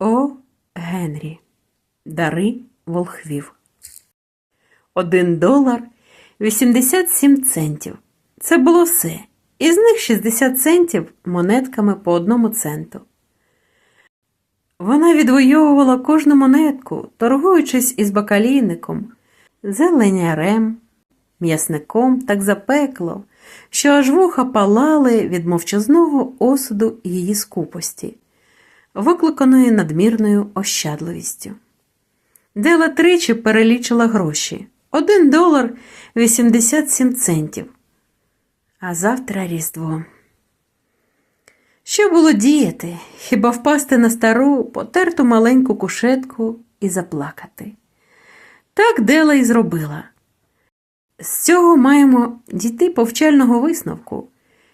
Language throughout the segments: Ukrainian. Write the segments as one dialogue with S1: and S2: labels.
S1: О. Генрі. Дари волхвів. Один долар 87 центів. Це було все. Із них 60 центів монетками по одному центу. Вона відвоювала кожну монетку, торгуючись із бакалійником, зеленярем, м'ясником так запекло, що аж вуха палали від мовчазного осуду її скупості, викликаної надмірною ощадливістю. Дела тричі перелічила гроші один долар 87 центів. А завтра Різдво. Що було діяти? Хіба впасти на стару, потерту маленьку кушетку і заплакати? Так Дела і зробила. З цього маємо дійти повчального висновку,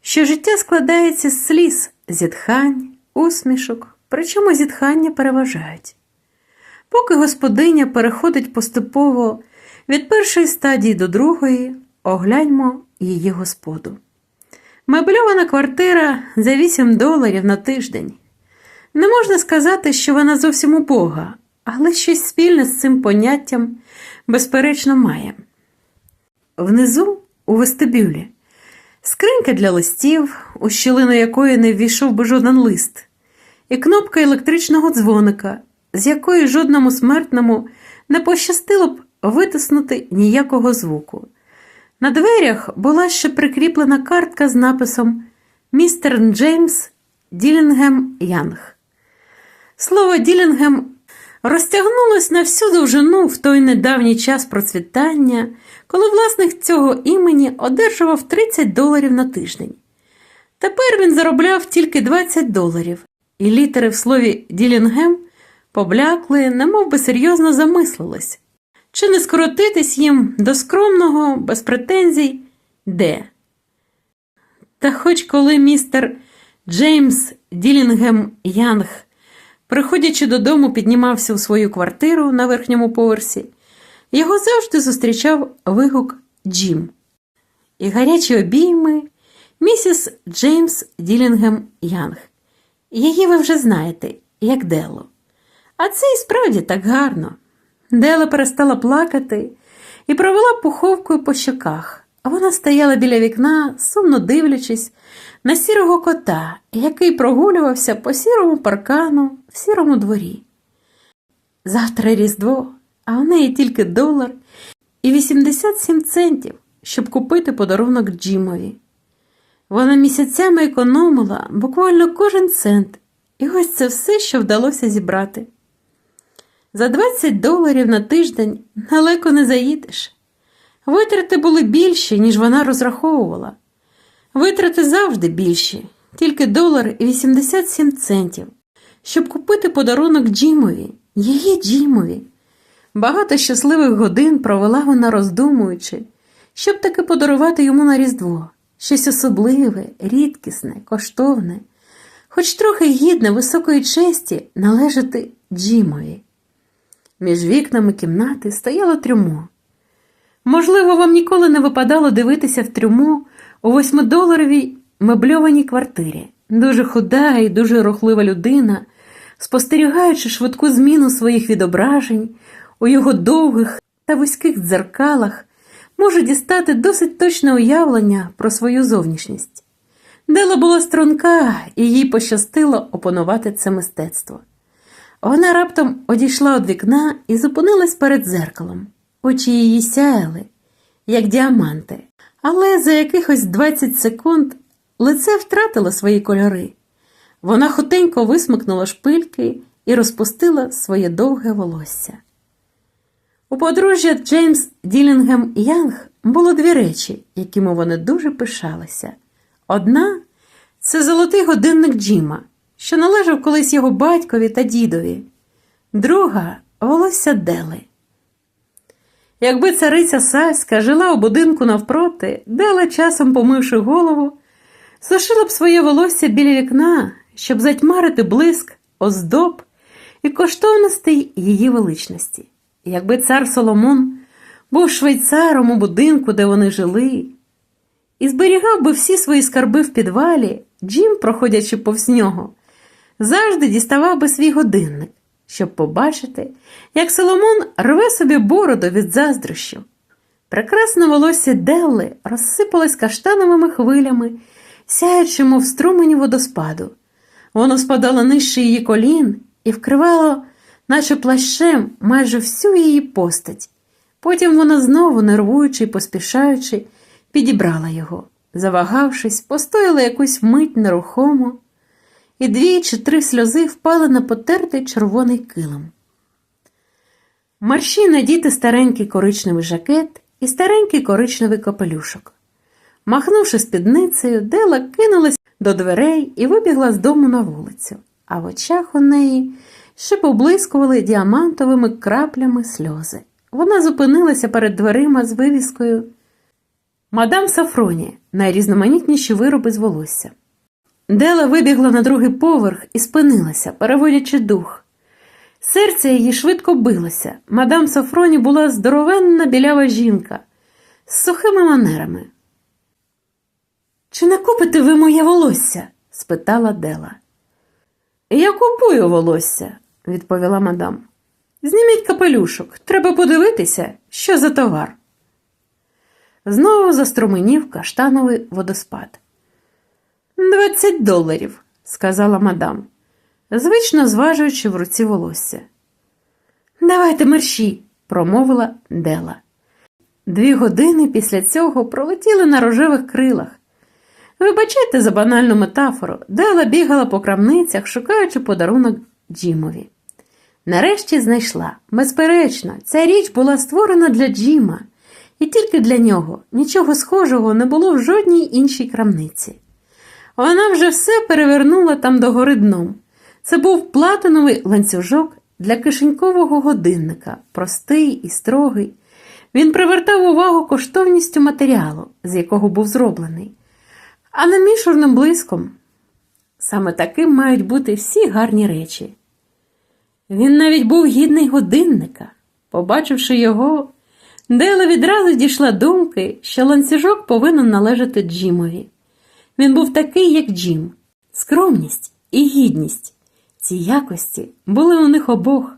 S1: що життя складається з сліз, зітхань, усмішок, причому зітхання переважають. Поки господиня переходить поступово від першої стадії до другої, огляньмо її господу. Мебльована квартира за 8 доларів на тиждень. Не можна сказати, що вона зовсім убога, але щось спільне з цим поняттям, безперечно, має. Внизу, у вестибюлі, скринька для листів, у щілину якої не ввійшов би жоден лист, і кнопка електричного дзвоника, з якої жодному смертному не пощастило б витиснути ніякого звуку. На дверях була ще прикріплена картка з написом Містер Джеймс Ділінгем Янг. Слово Ділінгем розтягнулось на всю довжину в той недавній час процвітання, коли власник цього імені одержував 30 доларів на тиждень. Тепер він заробляв тільки 20 доларів, і літери в слові Ділінгем поблякли, немов би серйозно замислились. Чи не скоротитись їм до скромного, без претензій, де? Та хоч коли містер Джеймс Ділінгем Янг, приходячи додому, піднімався у свою квартиру на верхньому поверсі, його завжди зустрічав вигук Джим. І гарячі обійми місіс Джеймс Ділінгем Янг. Її ви вже знаєте, як Дело. А це і справді так гарно. Дела перестала плакати і провела пуховкою по щоках, а вона стояла біля вікна, сумно дивлячись на сірого кота, який прогулювався по сірому паркану в сірому дворі. Завтра Різдво, а у неї тільки долар і 87 центів, щоб купити подарунок Джимові. Вона місяцями економила буквально кожен цент, і ось це все, що вдалося зібрати. За 20 доларів на тиждень далеко не заїдеш. Витрати були більші, ніж вона розраховувала. Витрати завжди більші, тільки долар і 87 центів, щоб купити подарунок Джимові, її Джимові. Багато щасливих годин провела вона роздумуючи, щоб таки подарувати йому на Різдво щось особливе, рідкісне, коштовне, хоч трохи гідне високої честі належати Джимові. Між вікнами кімнати стояло трюмо. Можливо, вам ніколи не випадало дивитися в трюмо у восьмидоларовій мебльованій квартирі. Дуже худа і дуже рухлива людина, спостерігаючи швидку зміну своїх відображень у його довгих та вузьких дзеркалах, може дістати досить точне уявлення про свою зовнішність. Дела була струнка, і їй пощастило опанувати це мистецтво. Вона раптом одійшла від вікна і зупинилась перед зеркалом. Очі її сяяли, як діаманти, але за якихось 20 секунд лице втратило свої кольори. Вона хутенько висмикнула шпильки і розпустила своє довге волосся. У подружжя Джеймс Ділінгем Янг було дві речі, якими вони дуже пишалися. Одна це золотий годинник Джима, що належав колись його батькові та дідові, друга волосся Дели. Якби цариця Саська жила у будинку навпроти, Дела, часом помивши голову, сушила б своє волосся біля вікна, щоб затьмарити блиск, оздоб і коштовностей її величності. Якби цар Соломон був швейцаром у будинку, де вони жили, і зберігав би всі свої скарби в підвалі, Джим, проходячи повз нього, завжди діставав би свій годинник, щоб побачити, як Соломон рве собі бороду від заздрощів. Прекрасне волосся Делли розсипалось каштановими хвилями, сяючи, мов струмені водоспаду. Воно спадало нижче її колін і вкривало, наче плащем, майже всю її постать. Потім вона знову, нервуючи й поспішаючи, підібрала його. Завагавшись, постояла якусь мить нерухомо, і дві чи три сльози впали на потертий червоний килим. Марші надіти старенький коричневий жакет і старенький коричневий капелюшок. Махнувши спідницею, Дела кинулась до дверей і вибігла з дому на вулицю, а в очах у неї ще поблискували діамантовими краплями сльози. Вона зупинилася перед дверима з вивіскою Мадам Сафроні, найрізноманітніші вироби з волосся. Дела вибігла на другий поверх і спинилася, переводячи дух. Серце її швидко билося. Мадам Сафроні була здоровенна білява жінка з сухими манерами. Чи не купите ви моє волосся? спитала Дела. Я купую волосся, відповіла мадам. Зніміть капелюшок, треба подивитися, що за товар. Знову заструменів каштановий водоспад. Двадцять доларів, сказала мадам, звично зважуючи в руці волосся. Давайте мерщі, промовила Дела. Дві години після цього пролетіли на рожевих крилах. Вибачайте за банальну метафору, Дела бігала по крамницях, шукаючи подарунок Джімові. Нарешті знайшла. Безперечно, ця річ була створена для Джима, і тільки для нього нічого схожого не було в жодній іншій крамниці. Вона вже все перевернула там догори дном. Це був платиновий ланцюжок для кишенькового годинника, простий і строгий. Він привертав увагу коштовністю матеріалу, з якого був зроблений, а не мішурним блиском. Саме таким мають бути всі гарні речі. Він навіть був гідний годинника. Побачивши його, Дела відразу дійшла думки, що ланцюжок повинен належати Джимові. Він був такий, як Джим, скромність і гідність. Ці якості були у них обох.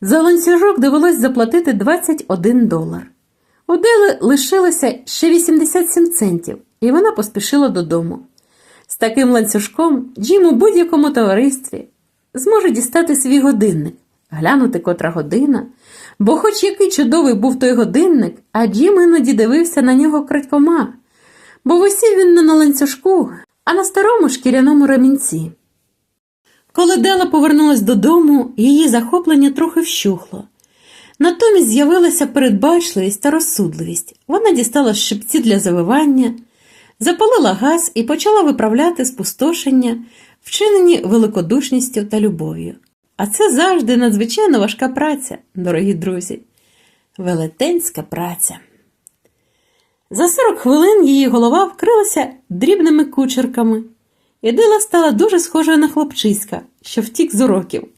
S1: За ланцюжок довелось заплатити 21 долар. У Дели лишилося ще 87 центів, і вона поспішила додому. З таким ланцюжком Джим у будь-якому товаристві зможе дістати свій годинник, глянути котра година, бо хоч який чудовий був той годинник, а Джим іноді дивився на нього крадькома, бо висів він не на ланцюжку, а на старому шкіряному ремінці. Коли Дела повернулась додому, її захоплення трохи вщухло. Натомість з'явилася передбачливість та розсудливість. Вона дістала щипці для завивання, запалила газ і почала виправляти спустошення, вчинені великодушністю та любов'ю. А це завжди надзвичайно важка праця, дорогі друзі. Велетенська праця. За 40 хвилин її голова вкрилася дрібними кучерками, і Дила стала дуже схожою на хлопчиська, що втік з уроків.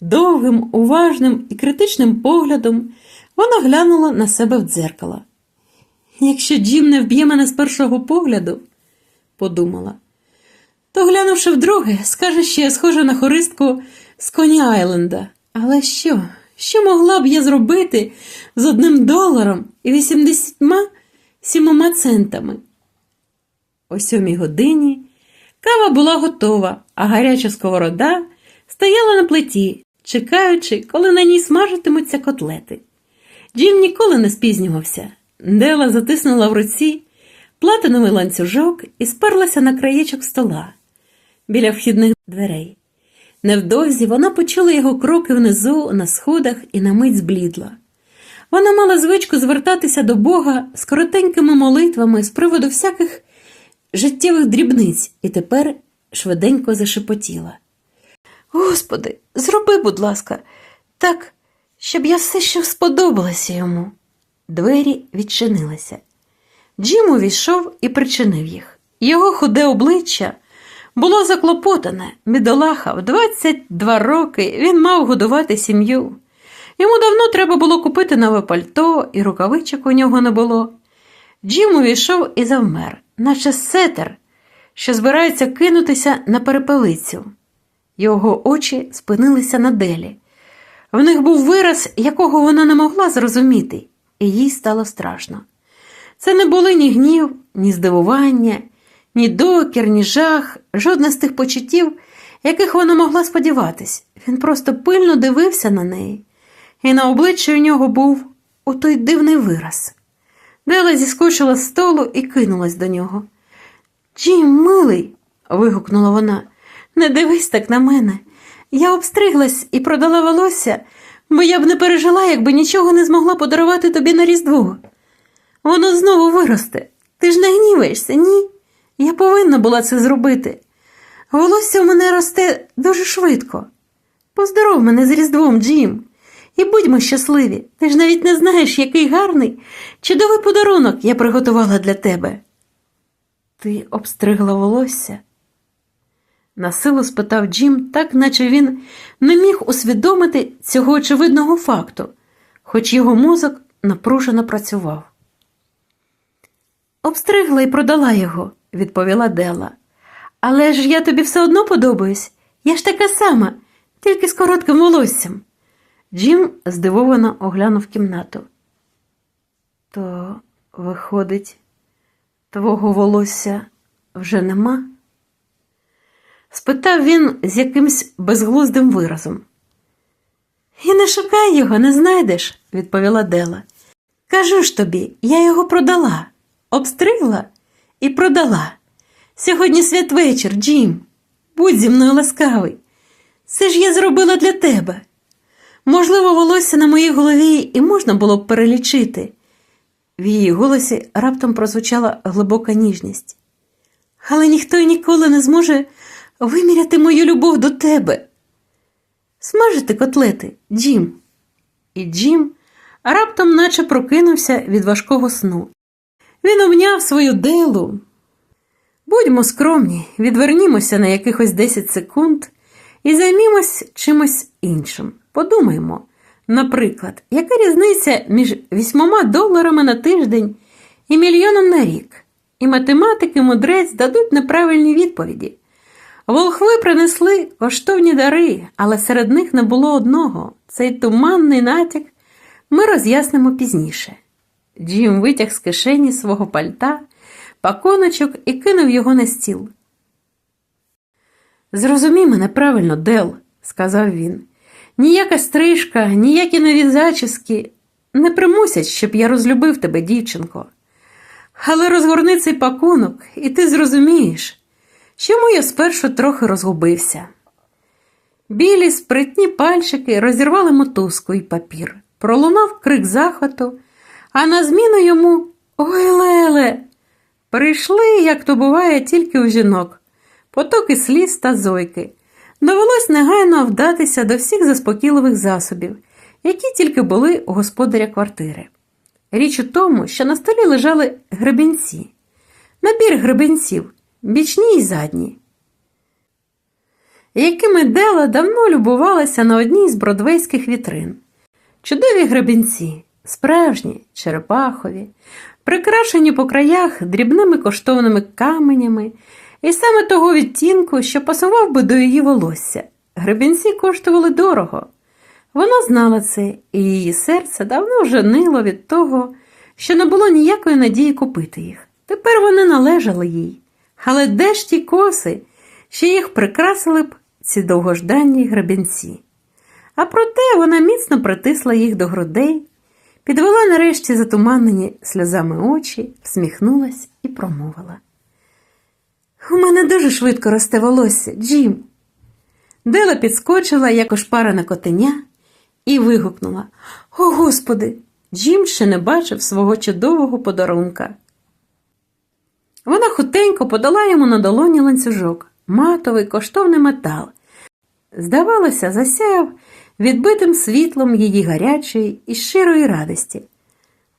S1: Довгим, уважним і критичним поглядом вона глянула на себе в дзеркало. Якщо Джим не вб'є мене з першого погляду, подумала, то, глянувши вдруге, скаже, що я схожа на хористку з Коні Айленда. Але що? Що могла б я зробити з одним доларом і вісімдесятьма сімома центами? О сьомій годині кава була готова, а гаряча сковорода стояла на плиті, чекаючи, коли на ній смажитимуться котлети. Джим ніколи не спізнювався. Дела затиснула в руці платиновий ланцюжок і сперлася на краєчок стола біля вхідних дверей. Невдовзі вона почула його кроки внизу, на сходах і на мить зблідла. Вона мала звичку звертатися до Бога з коротенькими молитвами з приводу всяких життєвих дрібниць і тепер швиденько зашепотіла. Господи, зроби, будь ласка, так, щоб я все ще сподобалася йому. Двері відчинилися. Джим увійшов і причинив їх. Його худе обличчя було заклопотане, бідолаха, в 22 роки він мав годувати сім'ю. Йому давно треба було купити нове пальто, і рукавичок у нього не було. Джим увійшов і завмер, наче сетер, що збирається кинутися на перепелицю. Його очі спинилися на Делі. В них був вираз, якого вона не могла зрозуміти, і їй стало страшно. Це не були ні гнів, ні здивування, ні докір, ні жах, жодне з тих почуттів, яких вона могла сподіватись. Він просто пильно дивився на неї, і на обличчі у нього був отой дивний вираз. Дела зіскочила з столу і кинулась до нього. Джим, милий, вигукнула вона, не дивись так на мене. Я обстриглась і продала волосся, бо я б не пережила, якби нічого не змогла подарувати тобі на Різдво. Воно знову виросте. Ти ж не гніваєшся, ні? Я повинна була це зробити. Волосся у мене росте дуже швидко. Поздоров мене з Різдвом, Джим, і будьмо щасливі. Ти ж навіть не знаєш, який гарний, чудовий подарунок я приготувала для тебе. Ти обстригла волосся? Насилу спитав Джим, так наче він не міг усвідомити цього очевидного факту, хоч його мозок напружено працював. Обстригла і продала його, відповіла Дела. Але ж я тобі все одно подобаюсь. Я ж така сама, тільки з коротким волоссям. Джим здивовано оглянув кімнату. То, виходить, твого волосся вже нема? спитав він з якимсь безглуздим виразом. І не шукай його, не знайдеш, відповіла Дела. Кажу ж тобі, я його продала, обстригла і продала. Сьогодні святвечір, Джим. Будь зі мною ласкавий. Це ж я зробила для тебе. Можливо, волосся на моїй голові і можна було б перелічити. В її голосі раптом прозвучала глибока ніжність. Але ніхто й ніколи не зможе виміряти мою любов до тебе. Смажити котлети, Джим. І Джим раптом наче прокинувся від важкого сну. Він обняв свою делу. Будьмо скромні, відвернімося на якихось 10 секунд і займімось чимось іншим. Подумаймо, наприклад, яка різниця між 8 доларами на тиждень і мільйоном на рік? І математики мудрець дадуть неправильні відповіді. Волхви принесли коштовні дари, але серед них не було одного. Цей туманний натяк ми роз'яснимо пізніше. Джим витяг з кишені свого пальта паконочок і кинув його на стіл. Зрозумій мене правильно, Дел, сказав він. Ніяка стрижка, ніякі нові зачіски не примусять, щоб я розлюбив тебе, дівчинко. Але розгорни цей пакунок, і ти зрозумієш, чому я спершу трохи розгубився. Білі спритні пальчики розірвали мотузку і папір. Пролунав крик захвату, а на зміну йому Ой, Леле! Прийшли, як то буває, тільки у жінок, потоки сліз та зойки. Довелось негайно вдатися до всіх заспокійливих засобів, які тільки були у господаря квартири. Річ у тому, що на столі лежали гребінці, набір гребінців, бічні й задні, якими Дела давно любувалася на одній з бродвейських вітрин. Чудові гребінці, справжні, черепахові, прикрашені по краях дрібними коштовними каменями, і саме того відтінку, що пасував би до її волосся. Гребінці коштували дорого. Вона знала це, і її серце давно вже нило від того, що не було ніякої надії купити їх. Тепер вони належали їй. Але де ж ті коси, що їх прикрасили б ці довгожданні гребінці? А проте вона міцно притисла їх до грудей, підвела нарешті затуманені сльозами очі, всміхнулась і промовила. У мене дуже швидко росте волосся, Джим. Дела підскочила, як ошпарена котеня, і вигукнула О, Господи! Джим ще не бачив свого чудового подарунка. Вона хутенько подала йому на долоні ланцюжок, матовий коштовний метал. Здавалося, засяяв відбитим світлом її гарячої і щирої радості.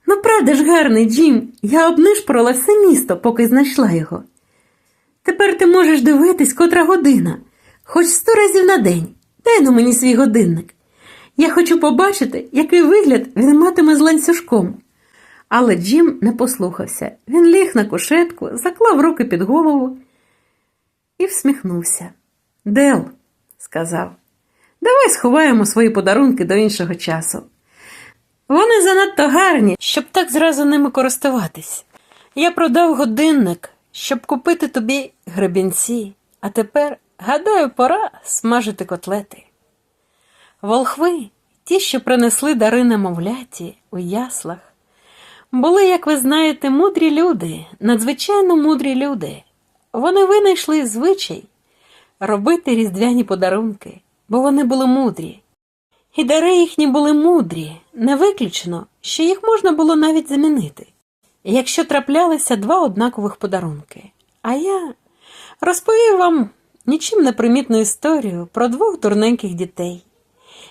S1: Ну, правда ж гарний, Джим, я обнишпорила все місто, поки знайшла його. Тепер ти можеш дивитись, котра година, хоч сто разів на день. Дай ну мені свій годинник. Я хочу побачити, який вигляд він матиме з ланцюжком. Але Джим не послухався. Він ліг на кушетку, заклав руки під голову і всміхнувся. Дел, сказав. Давай сховаємо свої подарунки до іншого часу. Вони занадто гарні, щоб так зразу ними користуватись. Я продав годинник, щоб купити тобі гребінці, а тепер, гадаю, пора смажити котлети. Волхви, ті, що принесли дари немовляті у яслах, були, як ви знаєте, мудрі люди, надзвичайно мудрі люди. Вони винайшли звичай робити різдвяні подарунки, бо вони були мудрі. І дари їхні були мудрі, не виключно, що їх можна було навіть замінити, якщо траплялися два однакових подарунки. А я розповів вам нічим не примітну історію про двох дурненьких дітей,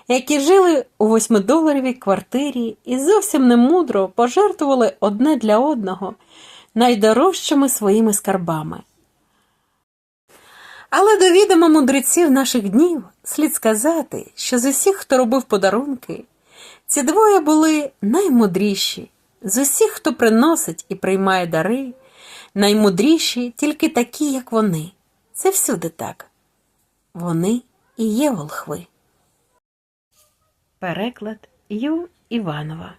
S1: які жили у восьмидоларовій квартирі і зовсім немудро пожертвували одне для одного найдорожчими своїми скарбами. Але до відома мудреців наших днів слід сказати, що з усіх, хто робив подарунки, ці двоє були наймудріші, з усіх, хто приносить і приймає дари, наймудріші тільки такі, як вони. Це всюди так. Вони і є волхви. Переклад Ю. Іванова